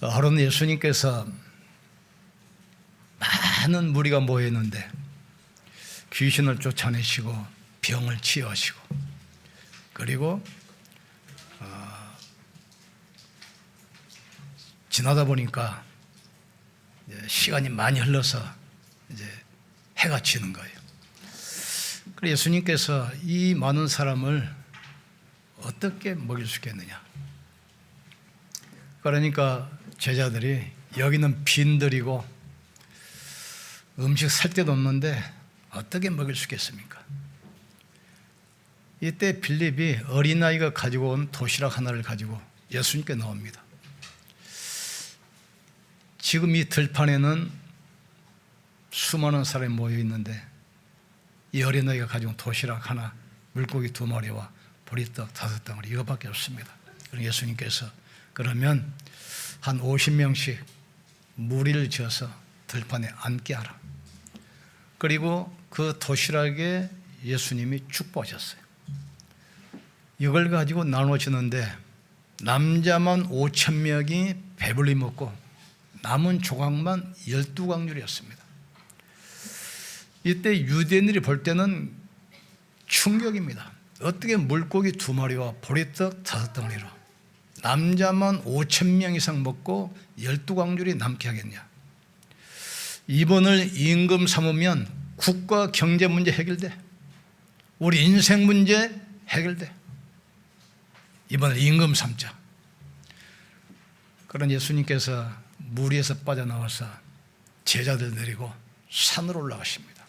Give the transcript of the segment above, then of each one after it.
하루는 예수님께서 많은 무리가 모여 있는데 귀신을 쫓아내시고 병을 치유하시고 그리고 어, 지나다 보니까 시간이 많이 흘러서 이제 해가 지는 거예요. 그래서 예수님께서 이 많은 사람을 어떻게 먹일 수 있겠느냐? 그러니까 제자들이 여기는 빈들이고 음식 살 데도 없는데 어떻게 먹일 수 있겠습니까? 이때 빌립이 어린아이가 가지고 온 도시락 하나를 가지고 예수님께 나옵니다. 지금 이 들판에는 수많은 사람이 모여 있는데 이 어린아이가 가지고 온 도시락 하나, 물고기 두 마리와 보리떡 다섯 덩어리 이거밖에 없습니다. 그럼 예수님께서 그러면 한 50명씩 무리를 지어서 들판에 앉게 하라. 그리고 그 도시락에 예수님이 축복하셨어요. 이걸 가지고 나눠지는데 남자만 5천 명이 배불리 먹고 남은 조각만 12강률이었습니다. 이때 유대인들이 볼 때는 충격입니다. 어떻게 물고기 두 마리와 보리떡 다섯 덩어리로 남자만 5천 명 이상 먹고 12강률이 남게 하겠냐. 이번을 임금 삼으면 국가 경제 문제 해결돼. 우리 인생 문제 해결돼. 이번을 임금 삼자. 그런 예수님께서 무리에서 빠져나와서 제자들 내리고 산으로 올라가십니다.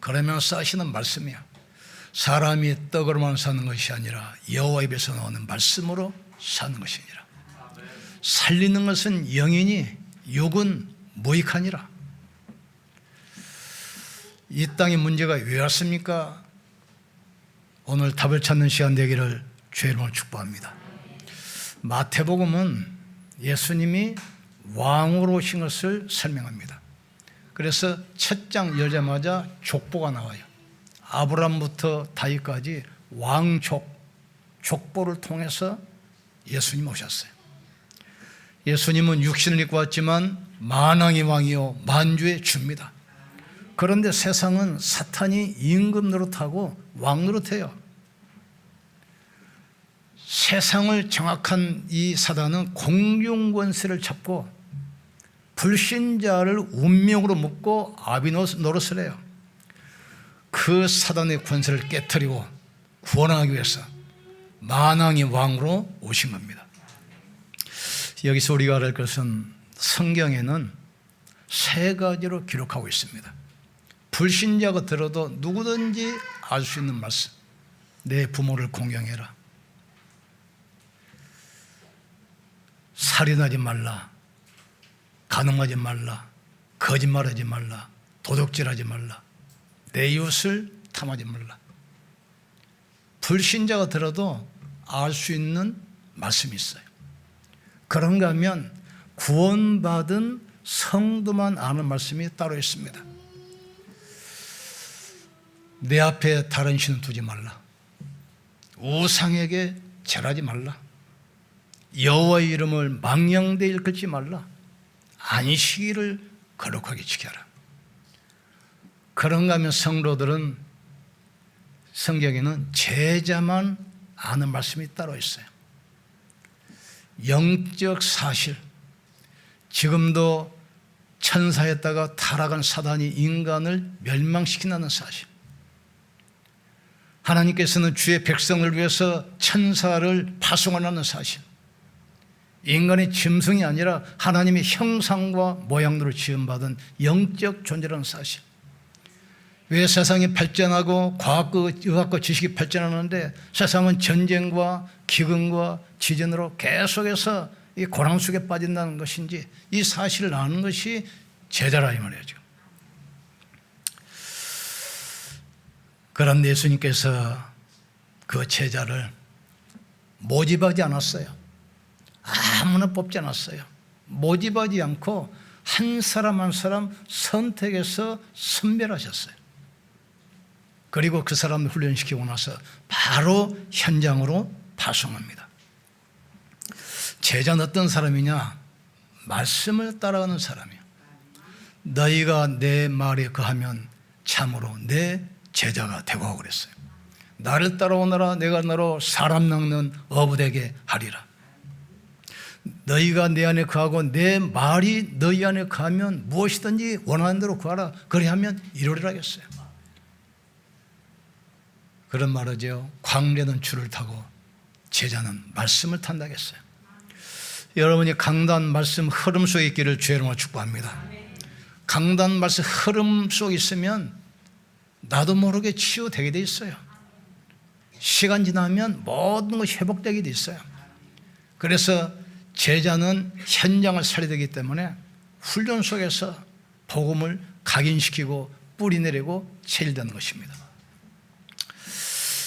그러면서 하시는 말씀이야. 사람이 떡으로만 사는 것이 아니라 여호와 입에서 나오는 말씀으로 사는 것이니라. 살리는 것은 영이니 육은 무익하니라. 이 땅의 문제가 왜 왔습니까? 오늘 답을 찾는 시간 되기를 이름으로 축복합니다. 마태복음은 예수님이 왕으로 오신 것을 설명합니다. 그래서 첫 장 열자마자 족보가 나와요. 아브람부터 다윗까지 왕족, 족보를 통해서 예수님 오셨어요. 예수님은 육신을 입고 왔지만 만왕의 왕이요 만주의 주입니다. 그런데 세상은 사탄이 임금 노릇하고 왕 노릇해요. 세상을 정확한 이 사단은 공중 권세를 잡고 불신자를 운명으로 묶고 아비 노릇을 해요. 그 사단의 권세를 깨뜨리고 구원하기 위해서 만왕의 왕으로 오신 겁니다. 여기서 우리가 알 것은 성경에는 세 가지로 기록하고 있습니다. 불신자가 들어도 누구든지 알 수 있는 말씀. 내 부모를 공경해라. 살인하지 말라. 가늠하지 말라. 거짓말하지 말라. 도둑질하지 말라. 내 이웃을 탐하지 말라. 불신자가 들어도 알 수 있는 말씀이 있어요. 그런가 하면 구원받은 성도만 아는 말씀이 따로 있습니다. 내 앞에 다른 신을 두지 말라. 우상에게 절하지 말라. 여호와의 이름을 망령되 일컫지 말라. 안식일을 거룩하게 지켜라. 그런가 하면 성도들은 성경에는 제자만 아는 말씀이 따로 있어요. 영적 사실. 지금도 천사였다가 타락한 사단이 인간을 멸망시킨다는 사실. 하나님께서는 주의 백성을 위해서 천사를 파송하는 사실. 인간의 짐승이 아니라 하나님의 형상과 모양으로 지음받은 영적 존재라는 사실. 왜 세상이 발전하고 과학과 의학과 지식이 발전하는데 세상은 전쟁과 기근과 지진으로 계속해서 이 고랑 속에 빠진다는 것인지 이 사실을 아는 것이 제자라 이 말이죠. 그런데 예수님께서 그 제자를 모집하지 않았어요. 아무나 뽑지 않았어요. 모집하지 않고 한 사람 한 사람 선택해서 선별하셨어요. 그리고 그 사람을 훈련시키고 나서 바로 현장으로 파송합니다. 제자는 어떤 사람이냐? 말씀을 따라가는 사람이야. 너희가 내 말에 거하면 참으로 내 제자가 되고 그랬어요. 나를 따라오너라 내가 너로 사람 낚는 어부되게 하리라. 너희가 내 안에 거하고 내 말이 너희 안에 거하면 무엇이든지 원하는 대로 구하라. 그리하면 이루리라 하겠어요. 그런 말이죠. 광래는 줄을 타고 제자는 말씀을 탄다겠어요. 여러분이 강단 말씀 흐름 속에 있기를 주의로 축복합니다. 강단 말씀 흐름 속에 있으면 나도 모르게 치유되게 돼 있어요. 시간 지나면 모든 것이 회복되게 돼 있어요. 그래서 제자는 현장을 살려야 되기 때문에 훈련 속에서 복음을 각인시키고 뿌리 내리고 체일되는 것입니다.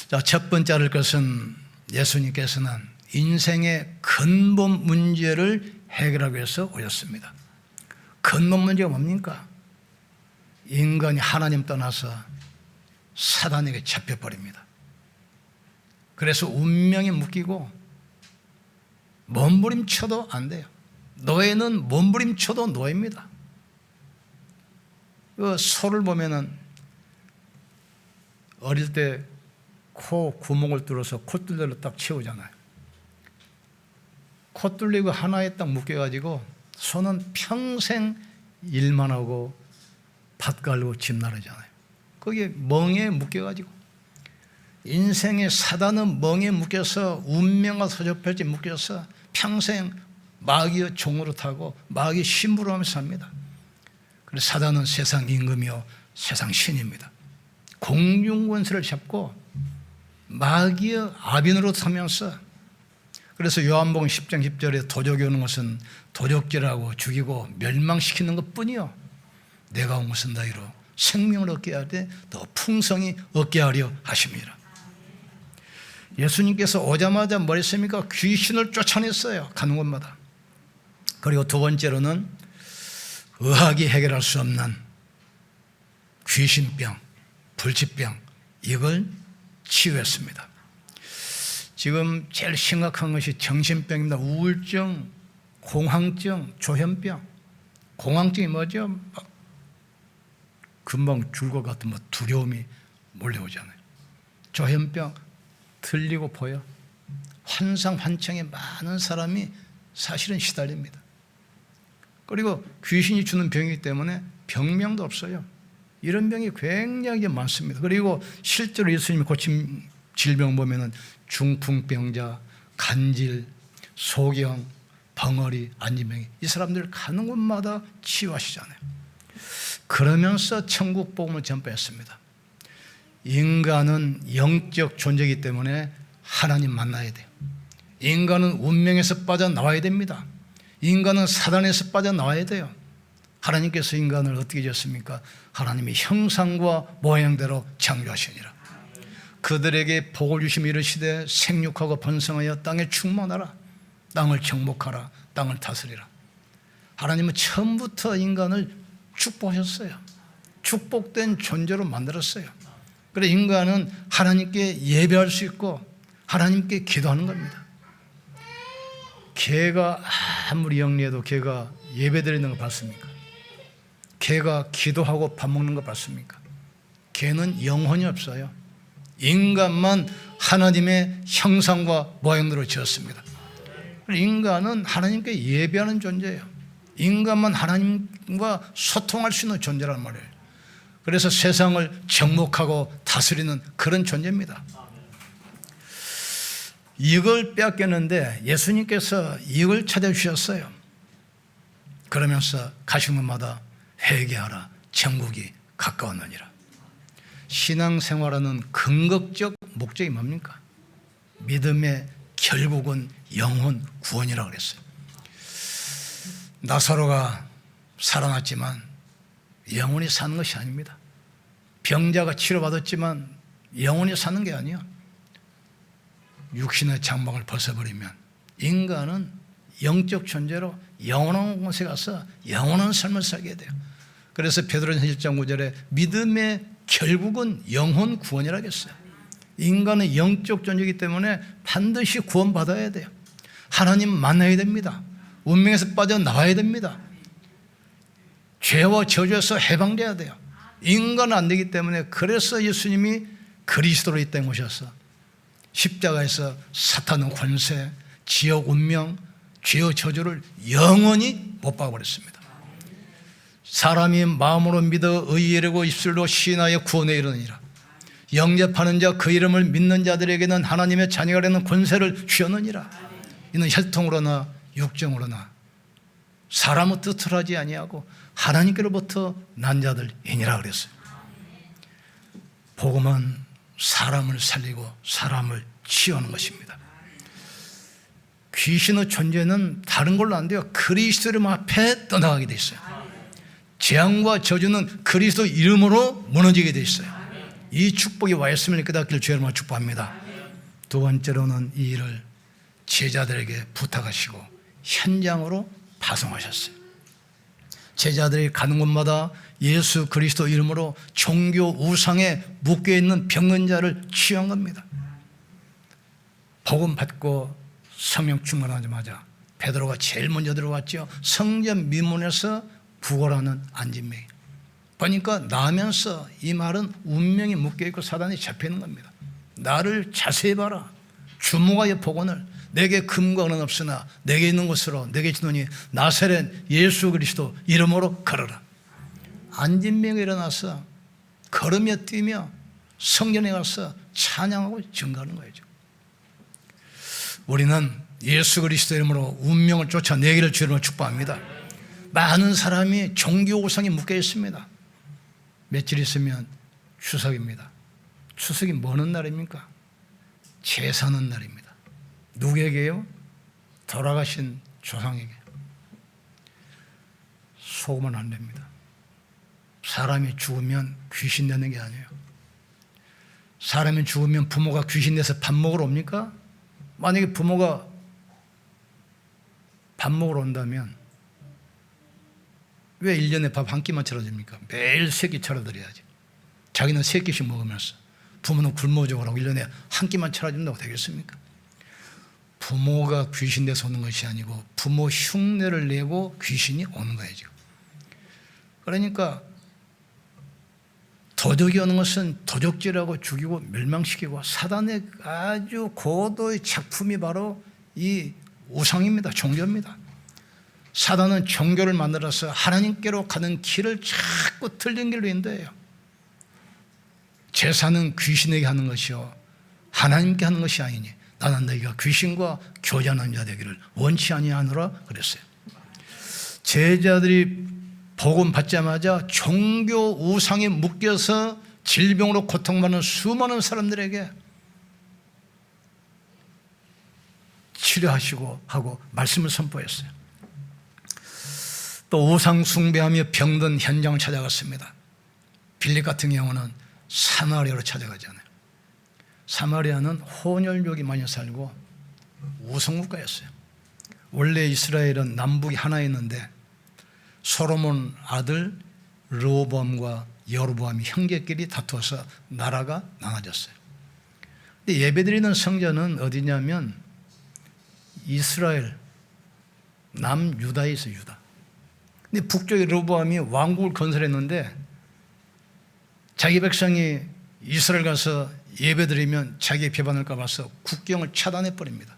자, 첫 번째 할 것은 예수님께서는 인생의 근본 문제를 해결하기 위해서 오셨습니다. 근본 문제가 뭡니까? 인간이 하나님 떠나서 사단에게 잡혀버립니다. 그래서 운명에 묶이고 몸부림쳐도 안 돼요. 노예는 몸부림쳐도 노예입니다. 그 소를 보면은 어릴 때 코 구멍을 뚫어서 콧줄대로 딱 채우잖아요. 코 뚫리고 하나에 딱 묶여가지고 소는 평생 일만 하고 밭 갈고 집 나르잖아요. 거기에 멍에 묶여가지고 인생의 사단은 멍에 묶여서 운명과 서접할지 묶여서 평생 마귀의 종으로 타고 마귀 신부로 하면서 삽니다. 그래서 사단은 세상 임금이요 세상 신입니다. 공중권세를 잡고 마귀의 아빈으로 타면서 그래서 요한복음 10장 10절에 도적이 오는 것은 도적질하고 죽이고 멸망시키는 것뿐이요. 내가 온 것은 너희로 생명을 얻게 하되 더 풍성히 얻게 하려 하십니다. 예수님께서 오자마자 뭘 했습니까? 귀신을 쫓아냈어요. 가는 곳마다. 그리고 두 번째로는 의학이 해결할 수 없는 귀신병, 불치병, 이걸 치유했습니다. 지금 제일 심각한 것이 정신병입니다. 우울증, 공황증, 조현병. 공황증이 뭐죠? 막 금방 죽을 것 같은 뭐 두려움이 몰려오잖아요. 조현병, 들리고 보여. 환상, 환청에 많은 사람이 사실은 시달립니다. 그리고 귀신이 주는 병이기 때문에 병명도 없어요. 이런 병이 굉장히 많습니다. 그리고 실제로 예수님이 고친 질병 보면은 중풍병자, 간질, 소경, 벙어리, 안진병이 이 사람들 가는 곳마다 치유하시잖아요. 그러면서 천국 복음을 전파했습니다. 인간은 영적 존재이기 때문에 하나님 만나야 돼요. 인간은 운명에서 빠져나와야 됩니다. 인간은 사단에서 빠져나와야 돼요. 하나님께서 인간을 어떻게 지었습니까? 하나님이 형상과 모양대로 창조하시니라. 그들에게 복을 주시며 이르시되 생육하고 번성하여 땅에 충만하라. 땅을 정복하라. 땅을 다스리라. 하나님은 처음부터 인간을 축복하셨어요. 축복된 존재로 만들었어요. 그래 인간은 하나님께 예배할 수 있고 하나님께 기도하는 겁니다. 개가 아무리 영리해도 개가 예배 드리는 거 봤습니까? 개가 기도하고 밥 먹는 거 봤습니까? 개는 영혼이 없어요. 인간만 하나님의 형상과 모양으로 지었습니다. 인간은 하나님께 예배하는 존재예요. 인간만 하나님과 소통할 수 있는 존재란 말이에요. 그래서 세상을 정복하고 다스리는 그런 존재입니다. 이걸 빼앗겼는데 예수님께서 이걸 찾아주셨어요. 그러면서 가신 곳마다 회개하라. 천국이 가까웠느니라. 신앙생활하는 근거적 목적이 뭡니까? 믿음의 결국은 영혼 구원이라고 그랬어요. 나사로가 살아났지만 영혼이 사는 것이 아닙니다. 병자가 치료받았지만 영혼이 사는 게 아니야. 육신의 장막을 벗어버리면 인간은 영적 존재로 영원한 곳에 가서 영원한 삶을 살게 돼요. 그래서 베드로전 1장 9절에 믿음의 결국은 영혼 구원이라겠어요. 인간은 영적 존재이기 때문에 반드시 구원받아야 돼요. 하나님 만나야 됩니다. 운명에서 빠져나와야 됩니다. 죄와 저주에서 해방돼야 돼요. 인간은 안 되기 때문에 그래서 예수님이 그리스도로 이 땅에 오셔서 십자가에서 사탄의 권세, 지옥 운명, 죄의 저주를 영원히 못 박아버렸습니다. 사람이 마음으로 믿어 의의라고 입술로 시인하여 구원에 이르느니라. 영접하는 자 그 이름을 믿는 자들에게는 하나님의 자녀가 되는 권세를 주었느니라. 이는 혈통으로나 육정으로나 사람의 뜻을 하지 아니하고 하나님께로부터 난 자들이니라 그랬어요. 복음은 사람을 살리고 사람을 치유하는 것입니다. 귀신의 존재는 다른 걸로 안 돼요. 그리스도의 앞에 떠나가게 돼 있어요. 재앙과 저주는 그리스도 이름으로 무너지게 돼 있어요. 이 축복이 와 있음을 깨닫기를 주의 이름으로 축복합니다. 두 번째로는 이 일을 제자들에게 부탁하시고 현장으로 파송하셨어요. 제자들이 가는 곳마다 예수 그리스도 이름으로 종교 우상에 묶여 있는 병든 자를 치유한 겁니다. 복음 받고 성령 충만하자마자 베드로가 제일 먼저 들어왔죠. 성전 미문에서 구걸하는 안진명. 보니까 나면서 이 말은 운명이 묶여 있고 사단이 잡혀 있는 겁니다. 나를 자세히 봐라. 주목하여 복원을 내게 금과 은 없으나 내게 있는 것으로 내게 주노니 나사렛 예수 그리스도 이름으로 걸어라. 안진명이 일어나서 걸으며 뛰며 성전에 가서 찬양하고 증가하는 거죠. 우리는 예수 그리스도 이름으로 운명을 쫓아 내기를 주로 축복합니다. 많은 사람이 종교 우상에 묶여 있습니다. 며칠 있으면 추석입니다. 추석이 뭐는 날입니까? 제사는 날입니다. 누구에게요? 돌아가신 조상에게. 속으면 안 됩니다. 사람이 죽으면 귀신 되는 게 아니에요. 사람이 죽으면 부모가 귀신 돼서 밥 먹으러 옵니까? 만약에 부모가 밥 먹으러 온다면 왜 1년에 밥 한 끼만 차려줍니까? 매일 세 끼 차려드려야지. 자기는 세 끼씩 먹으면서 부모는 굶어 죽으라고 1년에 한 끼만 차려준다고 되겠습니까? 부모가 귀신 돼서 오는 것이 아니고 부모 흉내를 내고 귀신이 오는 거예요, 지금. 그러니까 도덕이 오는 것은 도적질하고 죽이고 멸망시키고 사단의 아주 고도의 작품이 바로 이 우상입니다. 종교입니다. 사단은 종교를 만들어서 하나님께로 가는 길을 자꾸 틀린 길로 인도해요. 제사는 귀신에게 하는 것이요. 하나님께 하는 것이 아니니 나는 너희가 귀신과 교제하는 자 되기를 원치 아니하노라 그랬어요. 제자들이 복음 받자마자 종교 우상에 묶여서 질병으로 고통받는 수많은 사람들에게 치료하시고 하고 말씀을 선포했어요. 또 우상 숭배하며 병든 현장을 찾아갔습니다. 빌립 같은 경우는 사마리아로 찾아가잖아요. 사마리아는 혼혈족이 많이 살고 우성국가였어요. 원래 이스라엘은 남북이 하나였는데 소로몬 아들 르호보암과 여로보암이 형제끼리 다투어서 나라가 나눠졌어요. 근데 예배드리는 성전은 어디냐면 이스라엘 남유다에 있어 유다. 근데 북쪽에 르호보암이 왕국을 건설했는데 자기 백성이 이스라엘 가서 예배드리면 자기 비반을까 봐서 국경을 차단해 버립니다.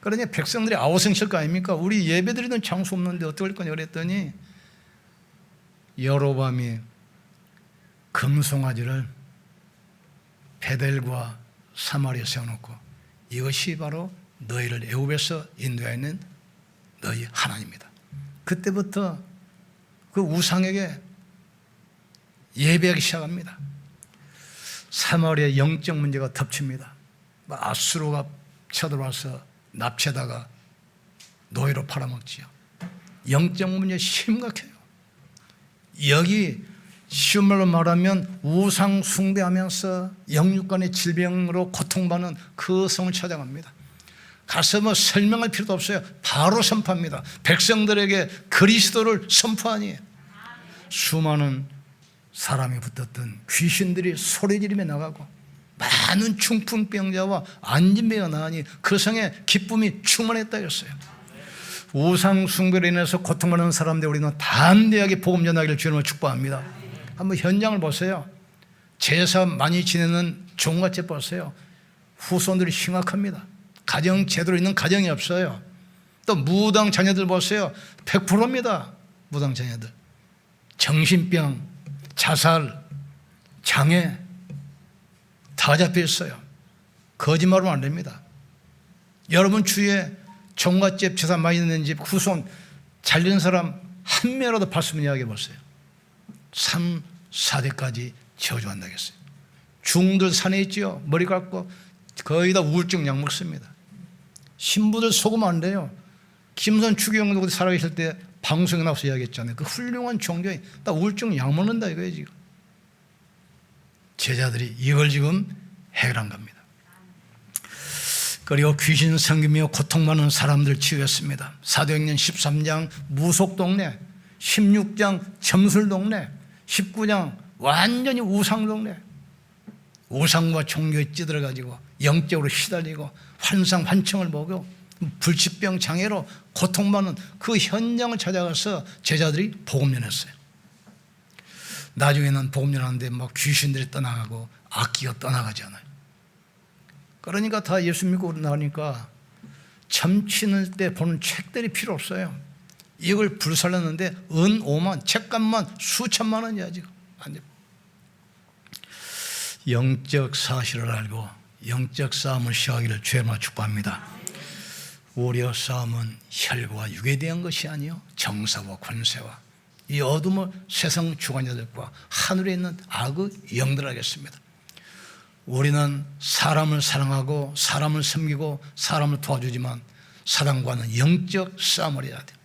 그러니 백성들이 아우성칠 거 아닙니까? 우리 예배드리는 장소 없는데 어떡할 거냐 그랬더니 여로밤이 금송아지를 베델과 사마리아 세워놓고 이것이 바로 너희를 애굽에서 인도하는 너희 하나님이다. 그때부터 그 우상에게 예배하기 시작합니다. 사마리아 영적 문제가 덮칩니다. 아수로가 쳐들어와서 납치하다가 노예로 팔아먹지요. 영적 문제 심각해요. 여기 쉬운 말로 말하면 우상 숭배하면서 영육간의 질병으로 고통받는 그 성을 찾아갑니다. 가서 뭐 설명할 필요도 없어요. 바로 선포합니다. 백성들에게 그리스도를 선포하니 수많은 사람이 붙었던 귀신들이 소리 지르며 나가고 많은 중풍병자와 안진병이 나으니 그 성에 기쁨이 충만했다 했어요. 우상 숭배로 인해서 고통받는 사람들 우리는 담대하게 복음 전하기를 주님을 축복합니다. 한번 현장을 보세요. 제사 많이 지내는 종갓집 보세요. 후손들이 심각합니다. 가정 제대로 있는 가정이 없어요. 또 무당 자녀들 보세요. 100%입니다. 무당 자녀들. 정신병, 자살, 장애 다 잡혀 있어요. 거짓말하면 안 됩니다. 여러분 주위에 종갓집 재산 많이 있는 집 후손 잘된 사람 한 명이라도 봤으면 이야기해 보세요. 3, 4대까지 저주한다겠어요. 중들 산에 있지요. 머리 깎고 거의 다 우울증 약 먹습니다. 신부들 속으면 안 돼요. 김선 추기경도 살아계실 때 방송에 나와서 이야기했잖아요. 그 훌륭한 종교에 딱 우울증 약 먹는다 이거예요 지금. 제자들이 이걸 지금 해결한 겁니다. 그리고 귀신 섬기며 고통 많은 사람들 치유했습니다. 사도행전 13장 무속동네, 16장 점술동네, 19장 완전히 우상동네. 우상과 종교에 찌들어가지고 영적으로 시달리고 환상 환청을 보고 불치병 장애로 고통받는 그 현장을 찾아가서 제자들이 복음 전했어요. 나중에는 복음 전하는데 막 귀신들이 떠나가고 악기가 떠나가잖아요. 그러니까 다 예수 믿고 나니까 점치는 때 보는 책들이 필요 없어요. 이걸 불살랐는데 은 5만, 책값만 수천만 원이야 지금. 영적 사실을 알고 영적 싸움을 시작하기를 죄마 축복합니다. 우리의 싸움은 혈과 육에 대한 것이 아니요 정사와 권세와 이 어둠의 세상 주관자들과 하늘에 있는 악의 영들 하겠습니다. 우리는 사람을 사랑하고 사람을 섬기고 사람을 도와주지만 사람과는 영적 싸움을 해야 돼요.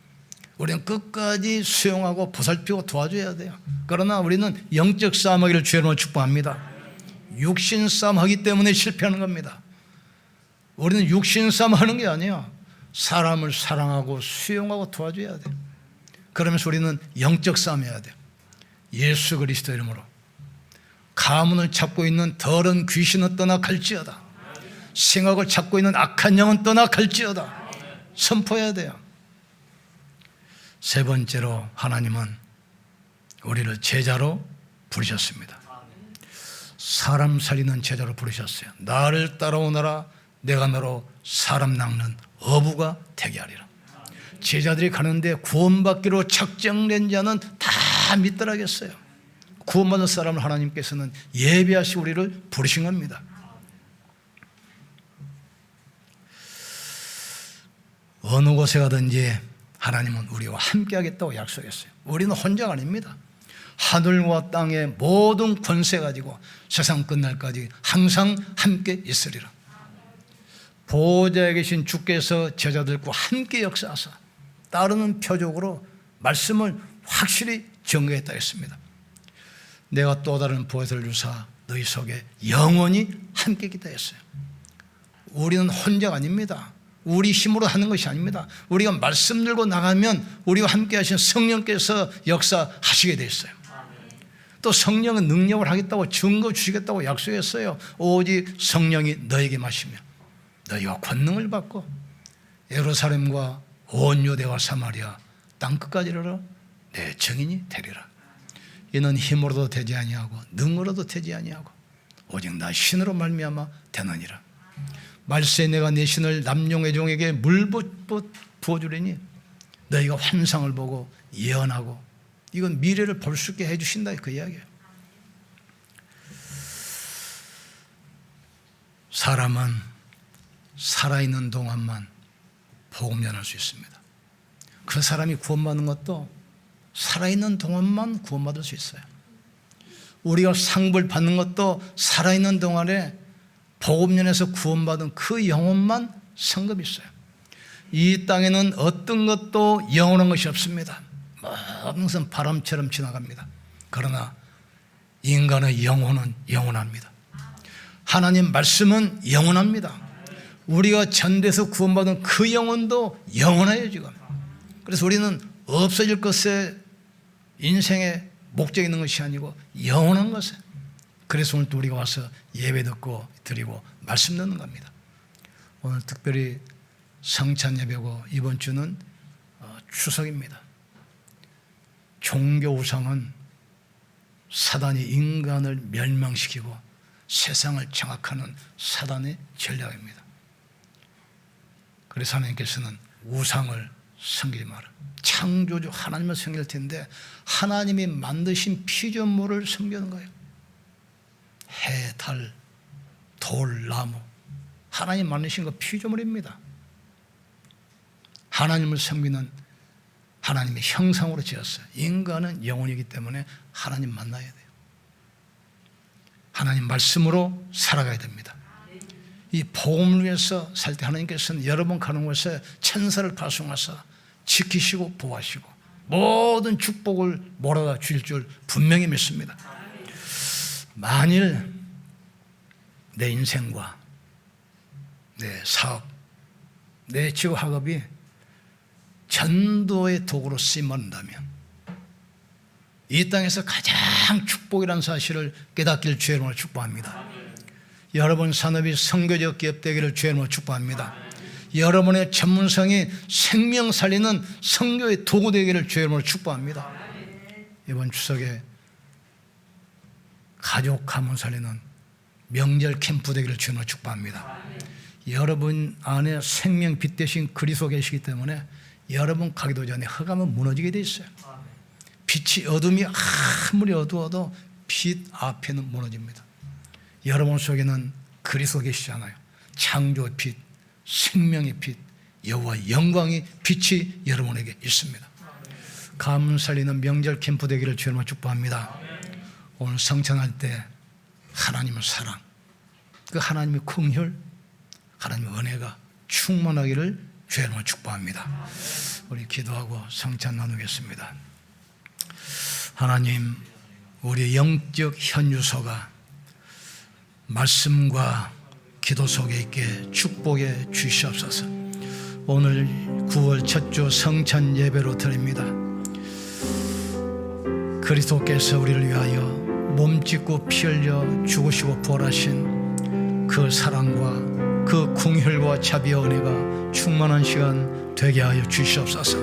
우리는 끝까지 수용하고 보살피고 도와줘야 돼요. 그러나 우리는 영적 싸움하기를 주로 축복합니다. 육신 싸움 하기 때문에 실패하는 겁니다. 우리는 육신 싸움 하는 게 아니야. 사람을 사랑하고 수용하고 도와줘야 돼. 그러면서 우리는 영적 싸움 해야 돼. 예수 그리스도 이름으로. 가문을 찾고 있는 더러운 귀신은 떠나 갈지어다. 생각을 찾고 있는 악한 영은 떠나 갈지어다. 선포해야 돼요. 세 번째로 하나님은 우리를 제자로 부르셨습니다. 사람 살리는 제자로 부르셨어요. 나를 따라오너라 내가 너로 사람 낚는 어부가 되게 하리라. 제자들이 가는데 구원받기로 작정된 자는 다 믿더라겠어요. 구원받은 사람을 하나님께서는 예배하시 우리를 부르신 겁니다. 어느 곳에 가든지 하나님은 우리와 함께 하겠다고 약속했어요. 우리는 혼자가 아닙니다. 하늘과 땅의 모든 권세 가지고 세상 끝날까지 항상 함께 있으리라. 보호자에 계신 주께서 제자들과 함께 역사하사 따르는 표적으로 말씀을 확실히 증거했다 했습니다. 내가 또 다른 보혜를 주사 너희 속에 영원히 함께 있다 했어요. 우리는 혼자가 아닙니다. 우리 힘으로 하는 것이 아닙니다. 우리가 말씀 들고 나가면 우리와 함께 하신 성령께서 역사하시게 돼 있어요. 또 성령은 능력을 하겠다고 증거 주시겠다고 약속했어요. 오직 성령이 너에게 마시며 너희가 권능을 받고 예루살렘과 온 유대와 사마리아 땅 끝까지 이르러 내 증인이 되리라. 이는 힘으로도 되지 아니하고 능으로도 되지 아니하고 오직 나 신으로 말미암아 되느니라. 말세 내가 내 신을 남용의 종에게 물붓 부어주리니 너희가 환상을 보고 예언하고 이건 미래를 볼 수 있게 해주신다 그 이야기예요. 사람은 살아있는 동안만 복음 전할 수 있습니다. 그 사람이 구원받는 것도 살아있는 동안만 구원받을 수 있어요. 우리가 상불 받는 것도 살아있는 동안에 복음연에서 구원받은 그 영혼만 성급이 있어요. 이 땅에는 어떤 것도 영원한 것이 없습니다. 것은 바람처럼 지나갑니다. 그러나 인간의 영혼은 영원합니다. 하나님 말씀은 영원합니다. 우리가 전대에서 구원받은 그 영혼도 영원해요, 지금. 그래서 우리는 없어질 것에 인생의 목적이 있는 것이 아니고 영원한 것에 그래서 오늘 또 우리가 와서 예배 듣고 드리고 말씀 듣는 겁니다. 오늘 특별히 성찬 예배고 이번 주는 어, 추석입니다. 종교 우상은 사단이 인간을 멸망시키고 세상을 장악하는 사단의 전략입니다. 그래서 하나님께서는 우상을 섬기지 마라. 창조주 하나님을 섬길 텐데 하나님이 만드신 피조물을 섬기는 거예요. 해, 달, 돌, 나무. 하나님 만드신 거 피조물입니다. 하나님을 섬기는 하나님의 형상으로 지었어요. 인간은 영혼이기 때문에 하나님 만나야 돼요. 하나님 말씀으로 살아가야 됩니다. 이 복음을 위해서 살 때 하나님께서는 여러분 가는 곳에 천사를 파송하사 지키시고 보호하시고 모든 축복을 몰아다 주실 줄 분명히 믿습니다. 만일 내 인생과 내 사업, 내 직업 학업이 전도의 도구로 쓰임받는다면 이 땅에서 가장 축복이라는 사실을 깨닫길 주의 이름으로 축복합니다. 여러분 산업이 성교적 기업 되기를 주의 이름으로 축복합니다. 여러분의 전문성이 생명 살리는 성교의 도구 되기를 주의 이름으로 축복합니다. 이번 추석에 가족 가문 살리는 명절 캠프 되기를 주의 이름으로 축복합니다. 여러분 안에 생명 빛 대신 그리스도 계시기 때문에 여러분 가기도 전에 흑암은 무너지게 돼 있어요. 빛이 어둠이 아무리 어두워도 빛 앞에는 무너집니다. 여러분 속에는 그리스도 계시잖아요. 창조의 빛, 생명의 빛, 여호와 영광의 빛이 여러분에게 있습니다. 가문 살리는 명절 캠프 되기를 주님으로 축복합니다. 오늘 성찬할 때 하나님의 사랑, 그 하나님의 긍휼, 하나님의 은혜가 충만하기를 주님으로 축복합니다. 우리 기도하고 성찬 나누겠습니다. 하나님, 우리 영적 현유소가 말씀과 기도 속에 있게 축복해 주시옵소서. 오늘 9월 첫 주 성찬 예배로 드립니다. 그리스도께서 우리를 위하여 몸짓고 피 흘려 죽으시고 부활하신 그 사랑과 그 궁혈과 자비와 은혜가 충만한 시간 되게 하여 주시옵소서.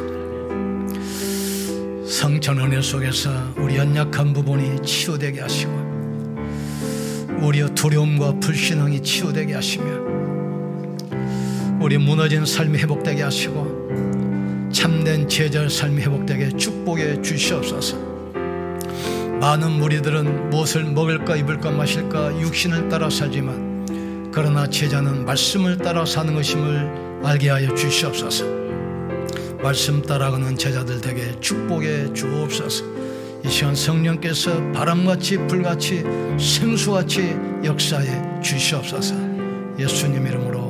성찬 은혜 속에서 우리 연약한 부분이 치유되게 하시고 우리의 두려움과 불신앙이 치유되게 하시며 우리 무너진 삶이 회복되게 하시고 참된 제자의 삶이 회복되게 축복해 주시옵소서. 많은 무리들은 무엇을 먹을까 입을까 마실까 육신을 따라 살지만 그러나 제자는 말씀을 따라 사는 것임을 알게 하여 주시옵소서. 말씀 따라가는 제자들 되게 축복해 주옵소서. 이 시간 성령께서 바람같이 불같이 생수같이 역사해 주시옵소서. 예수님 이름으로